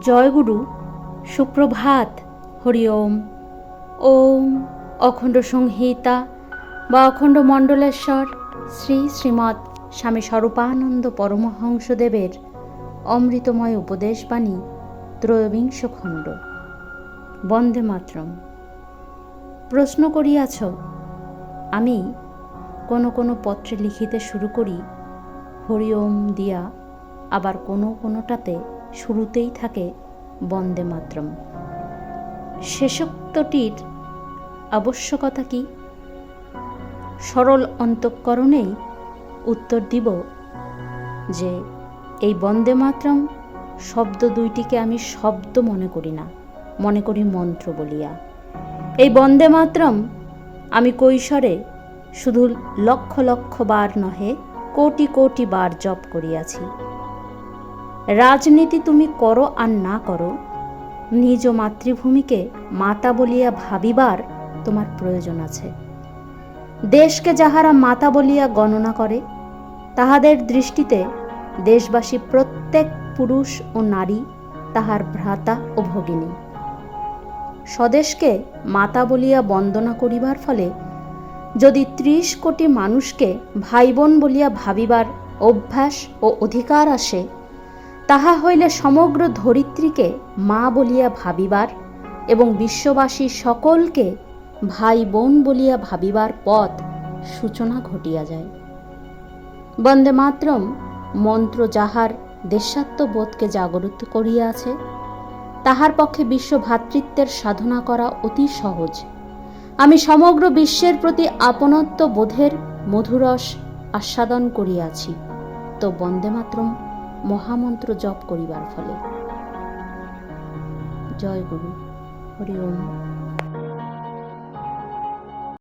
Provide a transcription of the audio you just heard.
জয়গুরু, সুপ্রভাত, হরি ওম। ওম অখণ্ড সংহিতা বা অখণ্ড মণ্ডলেশ্বর, শ্রী শ্রীমৎ স্বামী স্বরূপানন্দ পরমহংসদেবের অমৃতময় উপদেশবাণী, ত্রয়োবিংশ খণ্ড। বন্দে মাতরম। প্রশ্ন করিয়াছ, আমি কোনো কোনো পত্রে লিখিতে শুরু করি, হরি ওম দিয়া আবার কোনো কোনোটাতে শুরুতেই থাকে বন্দে মাতরম। শেষোক্তটির আবশ্যকতা কি? সরল অন্তঃকরণেই উত্তর দিব যে, এই বন্দে মাতরম শব্দ দুইটিকে আমি শব্দ মনে করি না, মনে করি মন্ত্র বলিয়া। এই বন্দে মাতরম আমি কৈশোরে শুধু লক্ষ লক্ষ বার নহে, কোটি কোটি বার জপ করিয়াছি। রাজনীতি তুমি করো আর না করো, নিজ মাতৃভূমিকে মাতা বলিয়া ভাবিবার তোমার প্রয়োজন আছে। দেশকে যাহারা মাতা বলিয়া গণনা করে, তাহাদের দৃষ্টিতে দেশবাসী প্রত্যেক পুরুষ ও নারী তাহার ভ্রাতা ও ভগিনী। স্বদেশকে মাতা বলিয়া বন্দনা করিবার ফলে যদি ত্রিশ কোটি মানুষকে ভাই বোন বলিয়া ভাবিবার অভ্যাস ও অধিকার আসে তাহা হইলে সমগ্র ধরিত্রীকে মা বলিয়া ভাবিবার এবং বিশ্ববাসী সকলকে ভাই বোন বলিয়া ভাবিবার পথ সূচনা ঘটিয়া যায়। বন্দে মাতরম, মন্ত্র যাহার দেশাত্মবোধকে জাগরিত করিয়াছে, তাহার পক্ষে বিশ্ব ভ্রাতৃত্বের সাধনা করা অতি সহজ। আমি সমগ্র বিশ্বের প্রতি আপনত্ব বোধের মধুরস আস্বাদন করিয়াছি। তো বন্দে মাতরম। মহামন্ত্র জপ করিবার ফলে। জয় গুরু। হরি ওম।